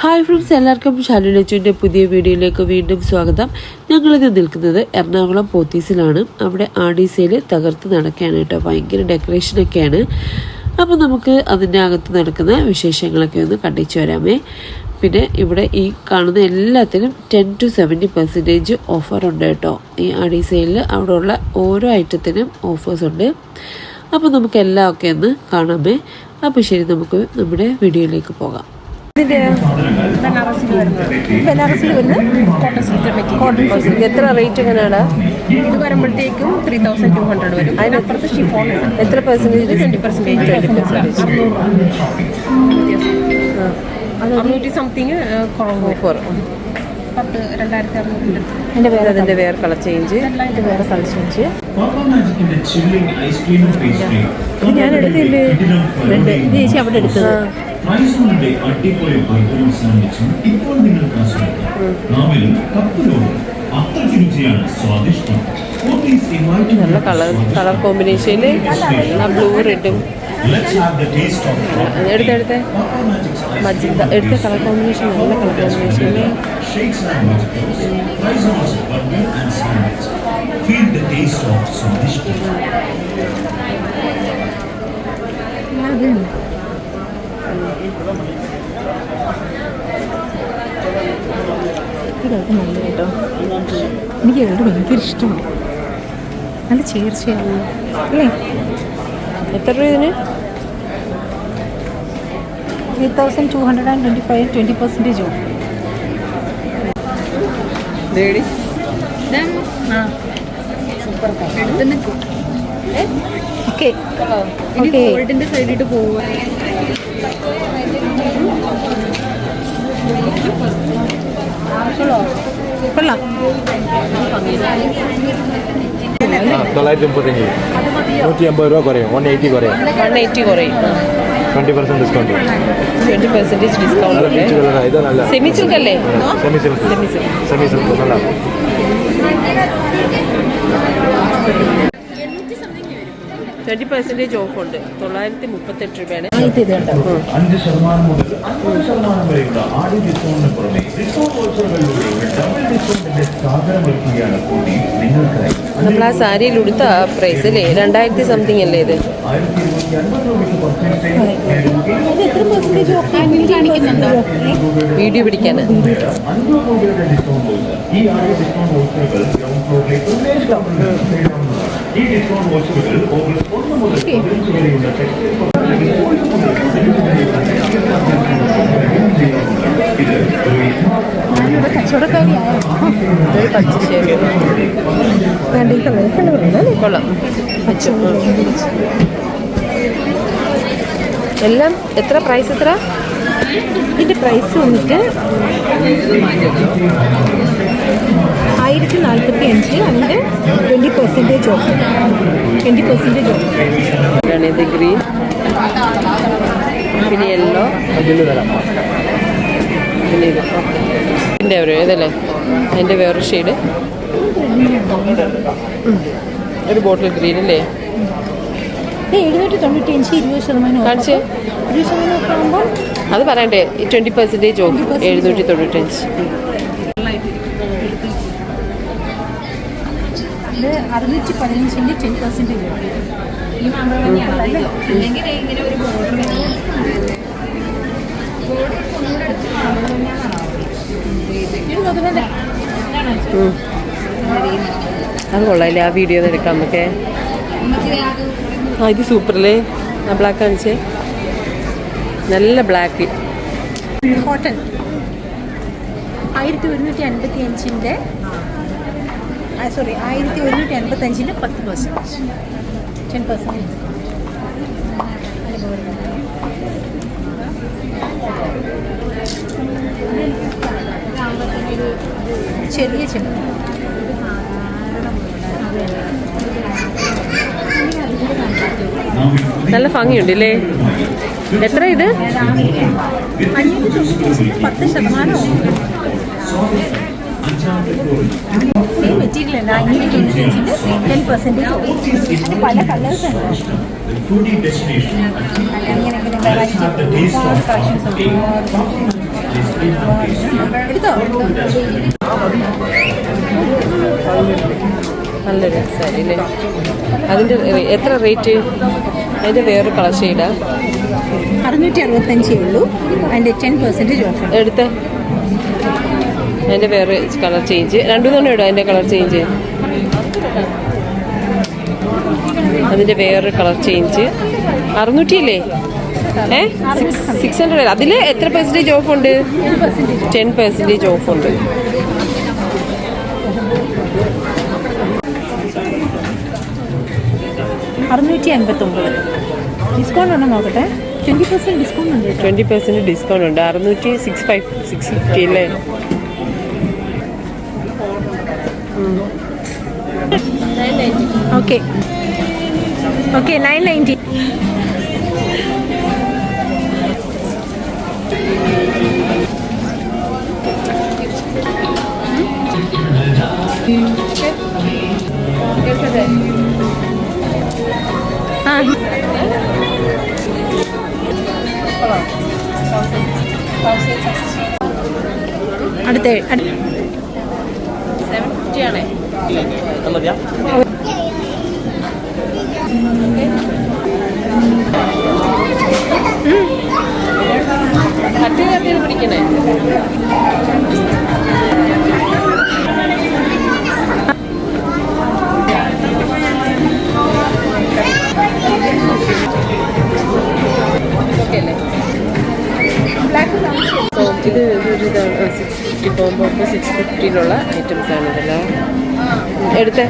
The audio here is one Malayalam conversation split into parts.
ഹായ് ഫ്രണ്ട്സ് എല്ലാവർക്കും ഷാനു ലച്ചുവിന്റെ പുതിയ വീഡിയോയിലേക്ക് വീണ്ടും സ്വാഗതം. ഞങ്ങളിത് നിൽക്കുന്നത് എറണാകുളം പോത്തീസിലാണ്. അവിടെ ആഡീസയിൽ തകർത്ത് നടക്കുകയാണ് കേട്ടോ. ഭയങ്കര ഡെക്കറേഷനൊക്കെയാണ് അപ്പോൾ നമുക്ക് അതിന്റെ അകത്ത് നടക്കുന്ന വിശേഷങ്ങളൊക്കെ ഒന്ന് കണ്ടിച്ചു വരാമേ. പിന്നെ ഇവിടെ ഈ കാണുന്ന എല്ലാത്തിനും ten to seventy percentage offer ഉണ്ട് കേട്ടോ. ഈ ആഡീസയിൽ അവിടെ ഉള്ള ഓരോ ഐറ്റത്തിനും ഓഫേഴ്സ് ഉണ്ട്. അപ്പോൾ നമുക്ക് എല്ലാം ഒക്കെ ഒന്ന് കാണാമേ. അപ്പോൾ ശരി നമുക്ക് നമ്മുടെ വീഡിയോയിലേക്ക് പോകാം. ബനാറസിൽ വരുന്നത്. ബനാറസിൽ വരുന്ന cotton silk material cotton silk എത്ര റേറ്റ് എങ്ങനെയാണ്? ഇത് വരുമ്പോഴത്തേക്കും ത്രീ തൗസൻഡ് ടു ഹൺഡ്രഡ് വരും. അതിനപ്പുറത്ത് ഷിഫോൺ എത്ര percentage twenty percentage twenty percentage അറുന്നൂറ്റി സംതിങ് കുറവ്. ഓഫർ പത്ത് രണ്ടായിരത്തി അറുന്നൂറിന്റെ എന്റെ വേറെ അതിന്റെ വേറെ കളർ ചേഞ്ച് വേറെ കളർ ചേഞ്ച് ഇത്. ഞാൻ എടുത്തില്ലേ രണ്ട് ഇത് ചേച്ചി അവിടെ എടുത്തത്. ഫ്രൈസോണിന്റെ അടിപൊളി ബർഗറും സാൻഡ്വിച്ചും ഇപ്പോൾ നിങ്ങൾക്ക് ആസ്വദിക്കാം. നാവിലും കപ്പിലോടും അത്രയ്ക്ക് രുചിയാണ് സ്വാദിഷ്ടം. നല്ല കളർ. കളർ കോമ്പിനേഷനിൽ ബ്ലൂ റെഡും Let's have the taste of എടുത്ത് എടുത്ത് Papa Magic's ice മജിദ എടുത്ത കളർ കോമ്പിനേഷൻ നല്ല കളർ സ്വാദിഷ്ടം ഇതൊക്കെ നല്ല കേട്ടോ എനിക്ക് ഇവിടെ ഭയങ്കര ഇഷ്ടമാണ് നല്ല ചേർച്ചയാണ് അല്ലേ എത്ര രൂപ ഇതിന്? Three thousand two hundred and twenty five twenty percentage off okay okay ഗോൾഡിന്റെ സൈഡിട്ട് പോവുക. കൊള്ളാം. തൊള്ളായിരത്തി മുപ്പത്തഞ്ച് നൂറ്റി അമ്പത് രൂപ കുറയും. വൺ എയ്റ്റി കുറയും. വൺ എയ്റ്റി കുറയും. Twenty percent discount twenty percentage discount semi silk അല്ലേ? സെമി സിൽക്ക് സെമി സിൽക്ക് നല്ല ട്വന്റി പെർസെന്റേജ് ഓഫ് ഉണ്ട്. തൊള്ളായിരത്തി മുപ്പത്തെട്ട് രൂപയാണ് അഞ്ച് ശതമാനം മുതൽ അൻപത് ശതമാനം വരെയുള്ള ആദ്യ ഡിസ്കൗണ്ടിന് പുറമെ ഡിസ്കൗണ്ട് വോച്ചറുകളിലൂടെ ഡബിൾ ഡിസ്കൗണ്ടിന്റെ സാധനമൊരുക്കുകയാണ് കൂടി നിങ്ങൾക്കായി. നമ്മൾ ആ സാരിയിൽ ഉടുത്ത പ്രൈസ് അല്ലേ രണ്ടായിരത്തി സംതിങ് അല്ലേ ഇത്? ആയിരത്തി ഇരുന്നൂറ്റി അൻപത് രൂപയ്ക്ക് പർച്ചേസ് കാണിക്കുന്നുണ്ടോ വീഡിയോ പിടിക്കാൻ അഞ്ഞൂറ് രൂപയുടെ ഡിസ്കൗണ്ട് ഈ ആദ്യ ഡിസ്കൗണ്ട് വോച്ചറുകൾ ഗ്രൗണ്ട് ഫ്ലോറിലേക്ക് ഈ ഡിസ്കൗണ്ട് വോച്ചറുകൾ ഓഗസ്റ്റ് ഒന്ന് മുതൽ പതിനഞ്ച് വരെയുള്ള ടെക്സ്റ്റൈൽ എല്ലാം എത്ര പ്രൈസ് എത്ര? ഇതിന്റെ പ്രൈസ് വന്നിട്ട് ആയിരത്തി നാൽപ്പത്തി അഞ്ച് അതിന്റെ twenty percentage off twenty percentage off ഇത് ഗ്രീൻ പിന്നെ യെല്ലോ പിന്നെ ഇത്. ഇതിന്റെ ഒരു ഇതല്ലേ? അതിന്റെ വേറൊരു ഷെയ്ഡ് ഒരു ബോട്ടിൽ ഗ്രീൻ അല്ലേ? എഴുന്നൂറ്റി തൊണ്ണൂറ്റി അഞ്ച് ഇരുപത് ശതമാനം off. കാണിച്ചേ. ഇരുപത് ശതമാനം അത് പറയണ്ടേ? ട്വന്റി പെർസെന്റേജ് ഓഫ് എഴുന്നൂറ്റി തൊണ്ണൂറ്റഞ്ച്. അറുന്നൂറ്റി പതിനഞ്ചിന്റെ ടെൻ പെർസെന്റേജ് അത് കൊള്ളാല്ലേ ആ വീഡിയോ എടുക്കാം നമുക്ക്. ആ ഇത് സൂപ്പറല്ലേ? ആ ബ്ലാക്ക് കാണിച്ചേ. നല്ല ബ്ലാക്ക് ഹോട്ടൽ ആയിരത്തി ഒരുന്നൂറ്റി അൻപത്തി അഞ്ചിന്റെ സോറി ആയിരത്തി ഒരുന്നൂറ്റി അൻപത്തഞ്ചിന് പത്ത് പെർസെന്റേജ് ടെൻ പെർസെന്റേജ് ചെറിയ ചെമ്പ് നല്ല ഭംഗിയുണ്ട് അല്ലേ എത്ര ഇത്? പത്ത് ശതമാനം ഈ മെറ്റീരിയൽ തൊണ്ണൂറ്റി അഞ്ചിന്റെ ടെൻ പെർസെന്റേജ് പല കളേഴ്സ് ഉണ്ട്. ഇങ്ങനെ ഇങ്ങനെ കളക്ഷൻസ് എടുത്തോ? നല്ലൊരു സാരി അല്ലേ അതിന്റെ എത്ര റേറ്റ് അതിന്റെ വേറൊരു കളർ ഷെയ്ഡാ അറുന്നൂറ്റി അറുപത്തഞ്ചേ ഉള്ളൂ. അതിന്റെ ടെൻ പെർസെന്റേജ് ഓഫ് എടുത്ത്. അതിന്റെ വേറെ കളർ ചേഞ്ച്. രണ്ടു തവണ ഇടും അതിന്റെ കളർ ചേഞ്ച്. അതിന്റെ വേറെ കളർ ചേഞ്ച്. അറുന്നൂറ്റി അല്ലേ ഏ സിക്സ് ഹൺഡ്രഡ് അതിൽ എത്ര പെർസെന്റേജ് ഓഫ് ഉണ്ട്? ടെൻ പെർസെന്റേജ് ഓഫ് ഉണ്ട്. അറുന്നൂറ്റി അൻപത്തൊമ്പത് ഡിസ്കൗണ്ട് ഉണ്ടോ നോക്കട്ടെ? ട്വന്റി പെർസെന്റ് ഡിസ്കൗണ്ട് ഉണ്ട് കേട്ടോ. ട്വന്റി പെർസെന്റ് ഡിസ്കൗണ്ട് ഉണ്ട്. അറുന്നൂറ്റി സിക്സ് ഫൈവ് സിക്സ് ഫിഫ്റ്റി അല്ലേ? ഓക്കെ. ഓക്കെ നയൻ നയന്റി അടുത്ത സെവൻ ഫിഫ്റ്റി ആണേ. കട്ടി കട്ടി പിടിക്കണേ ഓക്കെ അല്ലേ സോ ഇത് ഒരു സിക്സ് ഫിഫ്റ്റി കോംബോ സിക്സ് ഫിഫ്റ്റിയിലുള്ള ഐറ്റംസ് ആണ് ഇതെല്ലാം എടുത്തേ.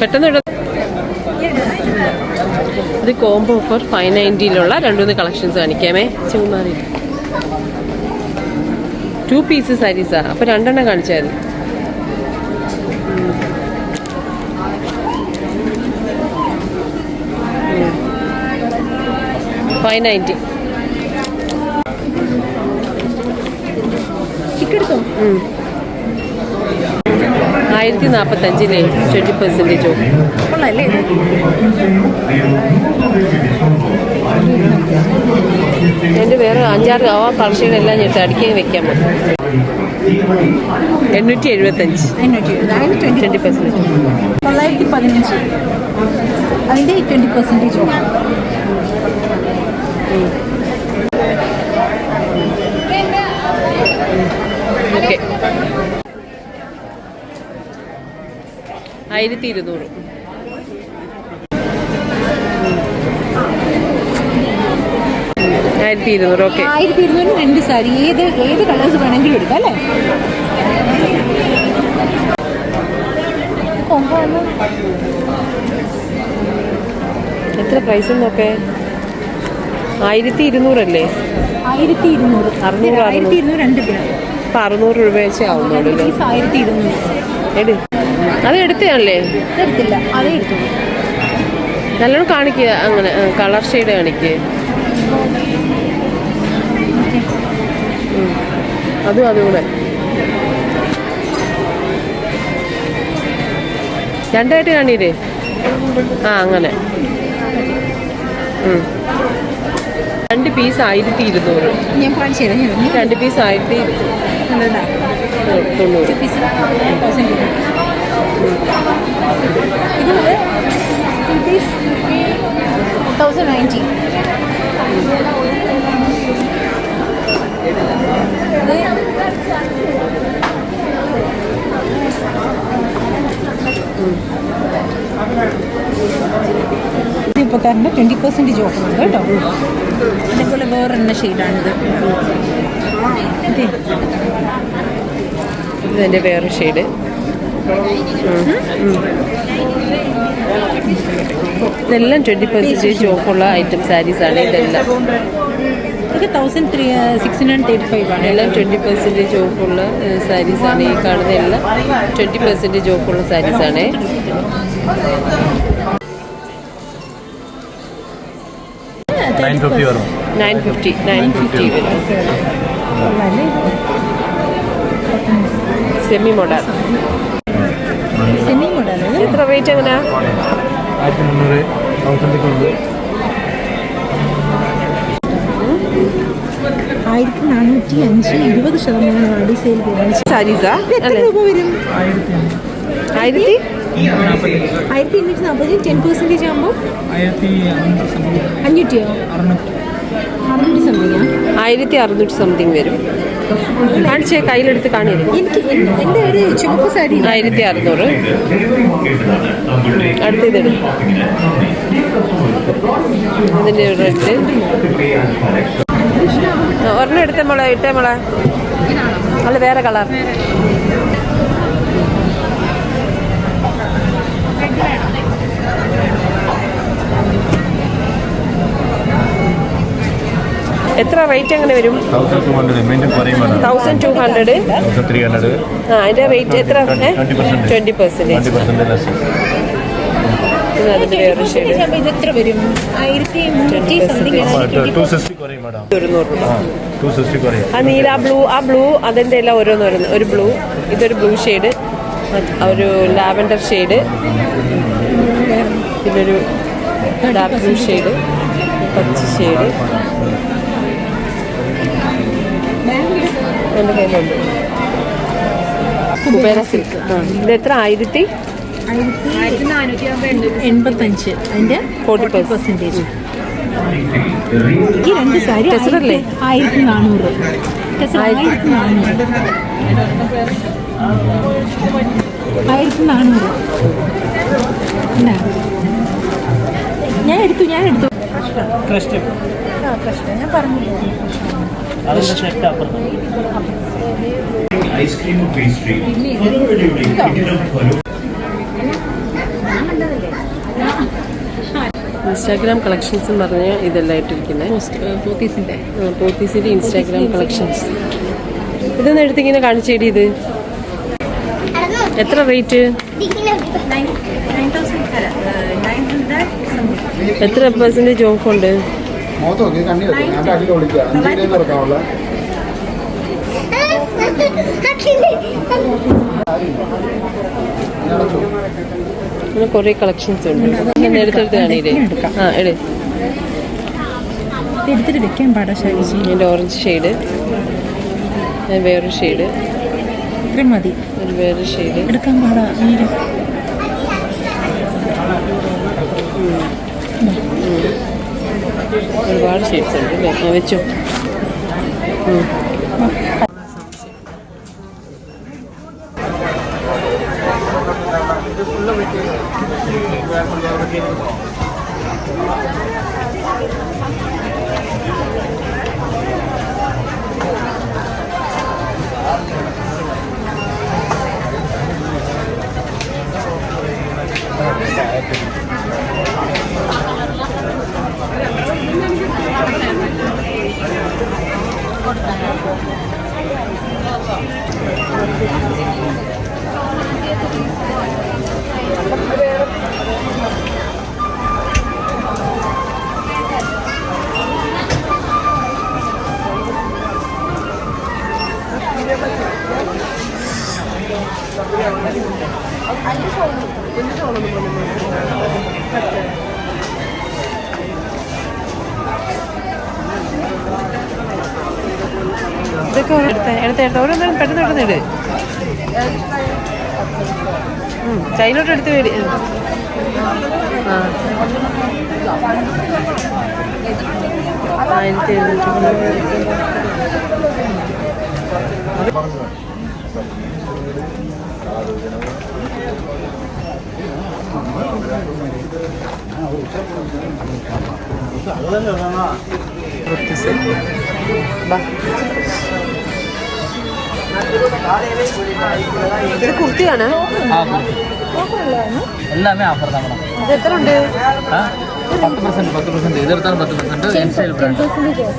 പെട്ടെന്ന് ഇട ഇത് കോംബോ ഓഫർ ഫൈവ് നയന്റിയിലുള്ള രണ്ടുമൂന്ന് കളക്ഷൻസ് കാണിക്കാമേ. ചുമ്മാറി ടു പീസ് സാരീസാ അപ്പോൾ രണ്ടെണ്ണം കാണിച്ചാൽ മതി. ഫൈവ് നയന്റി ടിക്കെടുത്തോ ആയിരത്തി നാൽപ്പത്തഞ്ചിലെ ട്വന്റി പെർസെന്റേജ് കൊള്ളാല്ലേ എന്റെ വേറെ അഞ്ചാറ് ആ കളക്ഷനെല്ലാം ഞാൻ അടിക്കാൻ വെക്കാൻ മതി എണ്ണൂറ്റി എഴുപത്തഞ്ച് ട്വന്റി പെർസെന്റേജ് തൊള്ളായിരത്തി പതിനഞ്ച്. അതിന്റെ ട്വന്റി പെർസെന്റേജ് ഓക്കെ. ആയിരത്തി ഇരുന്നൂറ് ആയിരത്തി ഇരുന്നൂറ് ഓക്കെ. ആയിരത്തി ഇരുന്നൂറ് രണ്ട് സാരി. ഏത് ഏത് കളേഴ്സ് വേണമെങ്കിലും എടുക്കാം അല്ലേ? എത്ര പ്രൈസ് നോക്കേ ആയിരത്തി ഇരുന്നൂറല്ലേ ആയിരത്തി ഇരുന്നൂറ് അറുന്നൂറ്, ആയിരത്തി ഇരുന്നൂറ് രണ്ട് അറുന്നൂറ് രൂപ വെച്ചേ ആവുന്നുള്ളൂ ആയിരത്തി ഇരുന്നൂറ് അത് എടുത്തതാണല്ലേ എടുത്തില്ല അതേ എടുത്തു നല്ലോണം കാണിക്കുക അങ്ങനെ കളർ ഷെയ്ഡ് കാണിക്കുക അതും അതുകൂടെ രണ്ടായിട്ട് കാണിയില്ലേ? ആ അങ്ങനെ. രണ്ട് പീസ് ആയിരത്തി ഇരുന്നൂറ്. ഞാൻ കാണിച്ചു തരാം. രണ്ട് പീസ് ആയിരത്തി. തൊണ്ണൂറ്. പീസ് തൗസൻഡ് ഇത് piece thousand ninety twenty percentage off ഉണ്ട് കേട്ടോ. അതേപോലെ വേറൊരെണ്ണ ഷെയ്ഡാണിത് ഓക്കെ ഇതിന്റെ വേറെ ഷെയ്ഡ് ഇതെല്ലാം ട്വന്റി പെർസെന്റേജ് ഓഫുള്ള ഐറ്റം സാരീസാണ് ഇതെല്ലാം. ഇതൊക്കെ thousand three six hundred thirty five ആണ്. എല്ലാം ട്വന്റി പെർസെന്റേജ് ഓഫുള്ള സാരീസാണ് ഈ കാണുന്ന എല്ലാം. ട്വന്റി പെർസെന്റേജ് ഓഫുള്ള സാരീസാണ് നയൻ ഫിഫ്റ്റി വരും. നയൻ ഫിഫ്റ്റി വരും സെമി മോഡാണ് സെമി മോഡൽ എത്ര റേറ്റ് എങ്ങനെയാ ആയിരത്തി മുന്നൂറ് തൗസൻഡൊക്കെ ഉണ്ട് ആയിരത്തി നാനൂറ്റി അഞ്ച് ഇരുപത് ശതമാനം ആടി സെയിൽ സാരീസാ? എത്ര രൂപ വരും? ആയിരത്തി? ആയിരത്തി എണ്ണൂറ്റി നാൽപ്പത് ടെൻ പെർസെന്റേജ് ആകുമ്പോൾ അഞ്ഞൂറ്റിയോ? അറുന്നൂറ്റി. സംതിങ് ആയിരത്തി അറുന്നൂറ്റി സംതിങ് വരും. കാണിച്ചേ കയ്യിലെടുത്ത് എൻ- എന്റെ ഒരു ചുമപ്പ് സാരി ആയിരത്തി അറുന്നൂറ്. അടുത്തത് അതിന്റെ റെഡ് ഒരെണ്ണം എടുത്ത മോളെ ഇട്ടേ മോളെ. അല്ല വേറെ കളർ. എത്ര റേറ്റ് എങ്ങനെ വരും? തൗസൻഡ് ടു ഹൺഡ്രഡ് മെയിന്റെ കുറയും thousand two hundred three hundred ആ അതിന്റെ റേറ്റ് എത്ര? ട്വന്റി പെർസെന്റേജ് ആ നീല ബ്ലൂ ആ ബ്ലൂ എല്ലാം ഓരോന്നോരോന്ന് ഒരു ബ്ലൂ ഇതൊരു ബ്ലൂ ഷെയ്ഡ് ഒരു ലാവൻഡർ ഷെയ്ഡ് പിന്നൊരു ഡാർക്ക് ബ്ലൂ ഷെയ്ഡ് പച്ച ഷെയ്ഡ് എന്റെ കയ്യിലുണ്ട്. കുബേര സിൽക്ക്. ആ. ഇത് എത്ര? ആയിരത്തി? എൺപത്തഞ്ച് അതിന്റെ ഫോർട്ടി പെർസെന്റ് പെർസെന്റേജ് ഈ രണ്ട് സാരി ടെസറല്ലേ? ആയിരത്തി നാനൂറ് ആയിരത്തി നാനൂറ് ആയിരത്തി നാനൂറ് ഞാൻ എടുത്തു ഞാൻ എടുത്തു. ഞാൻ പറഞ്ഞില്ല ഐസ്ക്രീം പേസ്ട്രി ഇൻസ്റ്റാഗ്രാം കളക്ഷൻസ് എന്ന് പറഞ്ഞാൽ ഇതെല്ലാം ഇട്ടിരിക്കുന്നത് പോത്തീസിന്റെ പോത്തീസിന്റെ ഇൻസ്റ്റാഗ്രാം കളക്ഷൻസ്. ഇതൊന്നും എടുത്തിങ്ങനെ കാണിച്ചേടി ഇത്? എത്ര റേറ്റ്? എത്ര പെർസെന്റേജ് ഓഫ് ഉണ്ട്? മുഖത്ത് നോക്കി കണ്ണി വെക്കും. ഞാൻ അടിയിൽ വിളിക്കുക അഞ്ചിലേക്ക് തുറക്കാവുള്ള അങ്ങനെ കുറേ കളക്ഷൻസ് ഉണ്ട്. ഇങ്ങനെ എടുത്തെടുത്ത് കാണിയില്ലേ ആ എട്. എടുത്തിട്ട് വെക്കാൻ പാടാ ഓറഞ്ച് ഷെയ്ഡ് വേറൊരു ഷെയ്ഡ് ഇത്രയും മതി. വേറൊരു ഷെയ്ഡ് എടുക്കാൻ പാടാ നീര് ഒരുപാട് ഷെയ്ഡ്സ് ഉണ്ട് അല്ലേ ആ വെച്ചോ ഇതൊക്കെ എടുത്ത എടുത്ത എടുത്ത. ഓരോന്നും പെട്ടെന്ന് പെട്ടെന്ന് ഇട്. ചൈനോട്ട് എടുത്ത് വേടി ആയിരത്തി എഴുന്നൂറ്റി ബാ ഇത് കുർത്തിയാണ് எல்லாமே ஆஃபர் தான் மேடம் ഇത് എത്ര ഉണ്ട് ஆ பத்து பர்சன்ட் பத்து பர்சன்ட் இது எடுத்தாலும் பத்து பர்சன்ட் என் ஸ்டைல் பிராண்ட்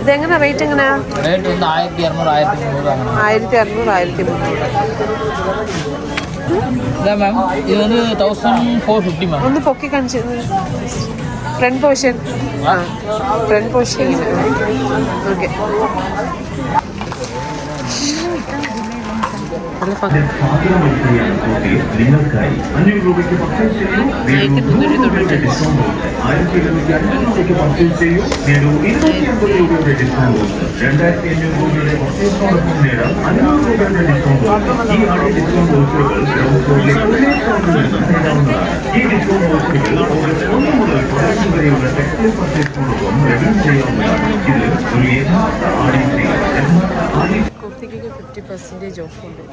ഇതെങ്ങനെ റേറ്റ് എങ്ങനെയാ ரேட் வந்து ஆயிரத்தி இரநூறு ஆயிரத்தி முந்நூறு வாங்கணும் ആയിരത്തി അറുന്നൂറ് ആയിരത്തി മുന്നൂറ് இதான் மேம் இது வந்து தௌசண்ட் ஃபோர் ஃபிஃப்டி மேம் வந்து பொக்கி காமிச்சு front portion front portion okay നിങ്ങൾക്കായി അഞ്ഞൂറ് രൂപയ്ക്ക് പർച്ചേസ് ചെയ്യൂ. ആയിരത്തി മുന്നൂറ്റി തൊണ്ണൂറ്റി ഡിസ്കൗണ്ട് ഓഫർ ആയിരത്തി ഇരുന്നൂറ്റി അൻപത് രൂപയ്ക്ക് പർച്ചേസ് ചെയ്യൂ. നേടൂ ഇരുന്നൂറ്റി അമ്പത് രൂപയുടെ ഡിസ്കൗണ്ട് ഓഫർ രണ്ടായിരത്തി അഞ്ഞൂറ് രൂപയുടെ പർച്ചേസിനോടൊപ്പം നേടാം അഞ്ഞൂറ് രൂപയുടെ ഡിസ്കൗണ്ട് ഓഫർ ഈ ആദ്യ ഡിസ്കൗണ്ട് ഓഫറുകൾ ഗ്രൗണ്ട് ഫ്ലോറിലെ പുതിയ സ്റ്റോറിൽ നിന്ന് നേടാവുന്നതാണ് ഈ ഡിസ്കൗണ്ട് ഓഫറുകൾ ഓഗസ്റ്റ് ഒന്ന് മുതൽ പതിനഞ്ച് വരെയുള്ള ടെക്സ്റ്റൈൽ പർച്ചേസിനോടൊപ്പം റിഡീം ചെയ്യാവുന്നതാണ്. ഇത് ഒരു യഥാർത്ഥ ആടി സെയിൽ യഥാർത്ഥ ആടി കുർത്തിക്കൊക്കെ ഫിഫ്റ്റി പെർസെന്റേജ് ഓഫ് ഉണ്ട്.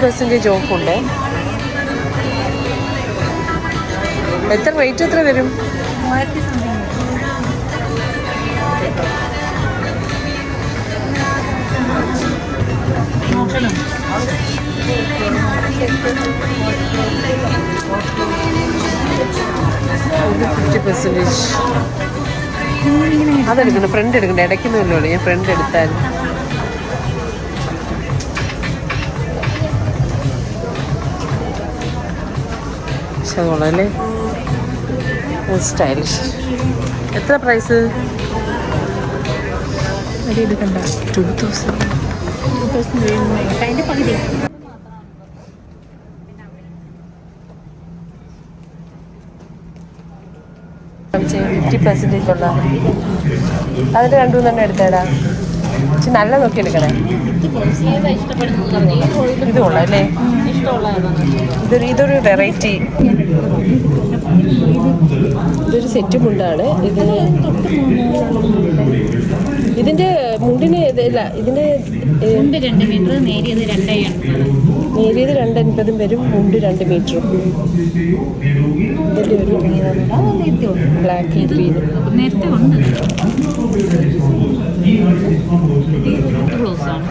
പെർസെന്റേജ് ഓഫ് ഉണ്ട്. എത്ര റേറ്റ് എത്ര വരും? ഫിഫ്റ്റി പെർസെന്റേജ് അതെടുക്കണം ഫ്രണ്ട് എടുക്കണ്ട. ഇടയ്ക്കുന്നല്ലോ ഞാൻ ഫ്രണ്ട് എടുത്താൽ. പക്ഷെ അല്ലേ? സ്റ്റൈലിഷ് എത്ര price two thousand fifty percentage ഉള്ള അതിന്റെ രണ്ടു മൂന്നെണ്ണം എടുത്തേടാ. പക്ഷെ നല്ല നോക്കി എടുക്കണേ. ഇത് കൊള്ളാം അല്ലേ? ഇതൊരു ഇതൊരു വെറൈറ്റി ഇതൊരു സെറ്റ് മുണ്ടാണ് ഇത് ഇതിന്റെ മുണ്ടിന് ഇല്ല ഇതിന്റെ മുണ്ട് രണ്ട് മീറ്റർ നേരിയത് രണ്ടേ എൺപത് നേരിയത് രണ്ട് അൻപതും വരും മുണ്ട് രണ്ട് മീറ്ററും. ഇതിന്റെ ഒരു ബ്ലാക്ക് ഗ്രീൻ നേരത്തെ ഉണ്ട്.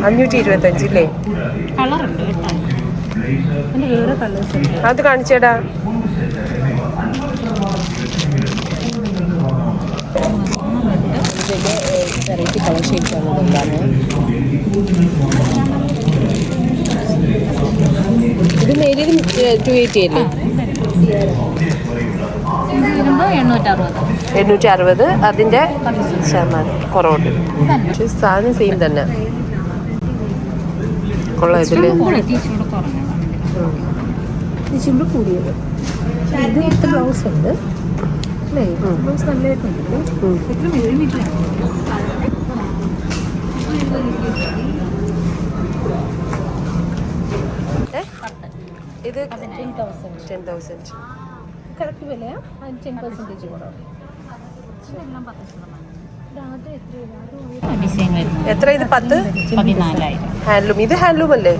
അഞ്ഞൂറ്റി ഇരുപത്തഞ്ച് അല്ലേ കളറുണ്ട് അത് കാണിച്ചേടാ ഇതിന്റെ ഷെയ്ഡ്സ് ആണ് ഇതെല്ലാം ഇത് നേരിയത് ടു എയ്റ്റി അല്ലേ എണ്ണൂറ്റി അറുപത് അതിന്റെ ശതമാനം കുറവുണ്ട്. പക്ഷേ സാധനം സെയിം തന്നെ. കൊള്ളാം ഇതിൽ. ഇച്ചിരി കൂടിയത്. ഇത് ബ്ലൗസ് ഉണ്ട്. ബ്ലൗസ് ഉം. എത്ര ഏഴ് മീറ്റർ ഇത് ടെൻ തൗസൻഡ് കറക്റ്റ് വിലയാ? ടെൻ പെർസെന്റേജ് കുറവ് എത്ര ഇത് പത്ത്? ഹാൻഡ്ലൂം ഇത് ഹാൻഡ്ലൂം അല്ലേ?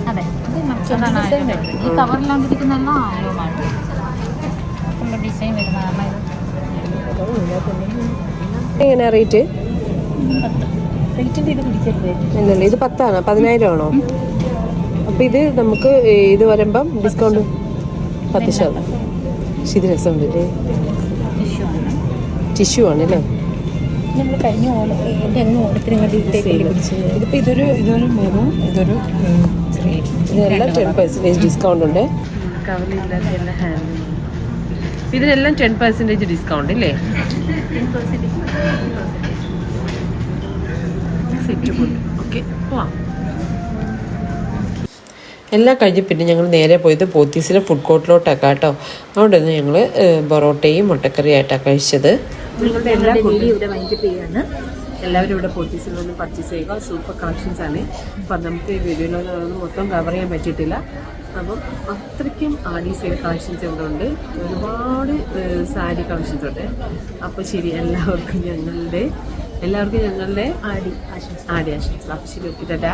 എങ്ങനെയാ റേറ്റ് റേറ്റിന്റെ ഇത് പത്താണ് പതിനായിരം ആണോ അപ്പൊ ഇത് നമുക്ക് ഇത് വരുമ്പം ഡിസ്കൗണ്ട് പത്ത് ശതമാനം പക്ഷെ ഇത് രസമുണ്ടല്ലേ ടിഷ്യൂ ആണ്. ടിഷ്യൂ ആണ് അല്ലേ? നമ്മൾ കഴിഞ്ഞ എന്റെ അങ്ങ് ഓണത്തിന് ഇതൊരു ഇതൊരു മെറൂൺ ഇതൊരു ഇതെല്ലാം ടെൻ പെർസെന്റേജ് ഡിസ്കൗണ്ട് ഉണ്ട്. ഇതിനെല്ലാം ടെൻ പെർസെന്റേജ് ഡിസ്കൗണ്ട് ഇല്ലേ? ഓക്കെ പോവാം. എല്ലാം കഴിഞ്ഞ് പിന്നെ ഞങ്ങൾ നേരെ പോയത് പോത്തീസിലെ ഫുഡ് കോർട്ടിലോട്ടാണ് കേട്ടോ തന്നെ ഞങ്ങൾ പൊറോട്ടയും മുട്ടക്കറിയായിട്ടാണ് കഴിച്ചത്. നിങ്ങളുടെ എല്ലാ ഇവിടെ വൈകിട്ട് ചെയ്യാണ്. എല്ലാവരും ഇവിടെ പോത്തീസിൽ നിന്ന് പർച്ചേസ് ചെയ്യുക. സൂപ്പർ കളക്ഷൻസ് ആണ്. അപ്പം നമുക്ക് ഈ വീഡിയോയിൽ മൊത്തം കവർ ചെയ്യാൻ പറ്റിയിട്ടില്ല. അപ്പം അത്രയ്ക്കും ആടി സെയിൽ കളക്ഷൻസ് ഇവിടെ ഉണ്ട്. ഒരുപാട് സാരി കളക്ഷൻസ് ഉണ്ട്. അപ്പോൾ ശരി എല്ലാവർക്കും ഞങ്ങളുടെ എല്ലാവർക്കും ഞങ്ങളുടെ ആടി ആശംസ ആടി ആശംസ അപ്പം ശരി ഓക്കെ ടാറ്റാ.